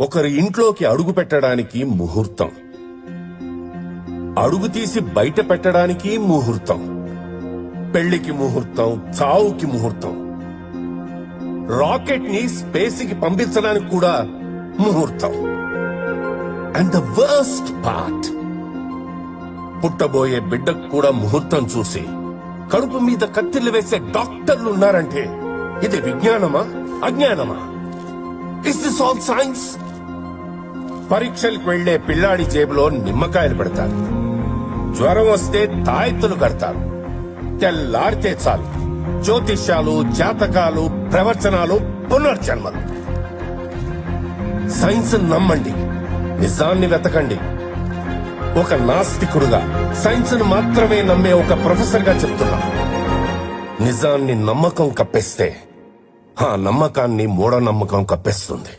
ఒకరి ఇంట్లోకి అడుగు పెట్టడానికి ముహూర్తం. అడుగు తీసి బయట పెట్టడానికి ముహూర్తం. పెళ్ళికి ముహూర్తం చావుకి ముహూర్తం. రాకెట్ని స్పేస్కి పంపించడానికి కూడా ముహూర్తం. అండ్ ద వర్స్ట్ పార్ట్ పుట్టబోయే బిడ్డకు కూడా ముహూర్తం చూసి కడుపు మీద కత్తిలు వేసే డాక్టర్లు ఉన్నారంటే ఇది విజ్ఞానమా? అజ్ఞానమా? ఇస్ దిస్ ఆల్ సైన్స్ పరీక్షలకు వెళ్ళే పిల్లాడి జేబులో నిమ్మకాయలు పెడతారు. జ్వరం వస్తే తాయెత్తులు కడతారు. తెల్లారితే చాలు. జ్యోతిష్యాలు జాతకాలు ప్రవచనాలు పునర్జన్మలు. సైన్స్ నమ్మండి. నిజాన్ని వెతకండి. ఒక నాస్తికుడుగా సైన్స్ను మాత్రమే నమ్మే ఒక ప్రొఫెసర్గా చెప్తున్నా. నిజాన్ని నమ్మకం కప్పేస్తే ఆ నమ్మకాన్ని మూఢనమ్మకం కప్పేస్తుంది.